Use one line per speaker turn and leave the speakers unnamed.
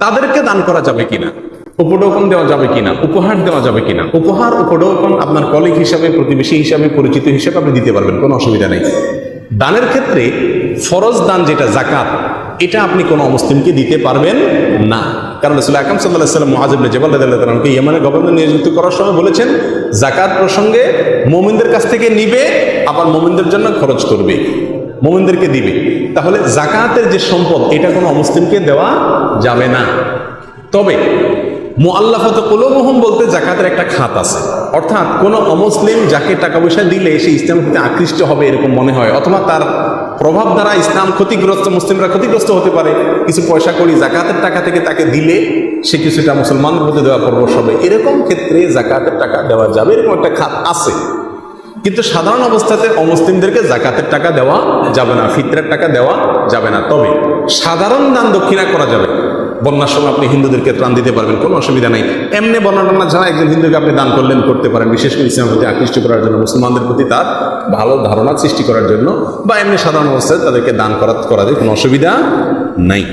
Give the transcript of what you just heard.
তাদেরকে দান করা যাবে কিনা? উপঢৌকন দেওয়া যাবে কিনা? উপহার দেওয়া যাবে কিনা? উপহার, উপঢৌকন আপনার কলিগ হিসাবে, প্রতিবেশী হিসাবে, পরিচিত হিসাবে আপনি দিতে পারবেন, কোনো অসুবিধা নেই। দানের ক্ষেত্রে ফরজ দান যেটা জাকাত এটা আপনি কোনো অমুসলিমকে দিতে পারবেন না। কারণ রসুল আকাম সাল্লাহ সাল্লাম মহাজিবনে জবাল রাদিয়াল্লাহু ইয়েমানের গভর্নর নিয়োজিত করার সময় বলেছেন জাকাত প্রসঙ্গে মোমিনদের কাছ থেকে নিবে, আবার মোমিনদের জন্য খরচ করবে। মোমিনদেরকে দিবে। তাহলে জাকাতের যে সম্পদ, এটা কোনো অমুসলিমকে দেওয়া যাবে না। তবে মোয়াল্লাফত কুলবহম বলতে জাকাতের একটা খাত আছে। অর্থাৎ কোনো অমুসলিম যাকে টাকা পয়সা দিলে সে ইসলাম প্রতি আকৃষ্ট হবে এরকম মনে হয়, অথবা তার প্রভাব দ্বারা ইসলাম ক্ষতিগ্রস্ত, মুসলিমরা ক্ষতিগ্রস্ত হতে পারে। কিছু পয়সা করি জাকাতের টাকা থেকে তাকে দিলে সে কিছুটা মুসলমানদের মধ্যে দেওয়া পরবশ হবে। এরকম ক্ষেত্রে জাকাতের টাকা দেওয়া যাবে, এরকম একটা খাত আছে। কিন্তু সাধারণ অবস্থাতে অমুসলিমদেরকে জাকাতের টাকা দেওয়া যাবে না, ফিতরের টাকা দেওয়া যাবে না। তবে সাধারণ দান দক্ষিণা করা যাবে। বন্যার সময় আপনি হিন্দুদেরকে ত্রাণ দিতে পারবেন, কোনো অসুবিধা নেই। এমনি টন্যা ছাড়া একজন হিন্দুকে আপনি দান করলেন, করতে পারেন, বিশেষ করে ইসলামের প্রতি আকৃষ্ট করার জন্য, মুসলমানদের প্রতি তার ভালো ধারণা সৃষ্টি করার জন্য, বা এমনি সাধারণ অবস্থায় তাদেরকে দান করা করাতে কোনো অসুবিধা নাই।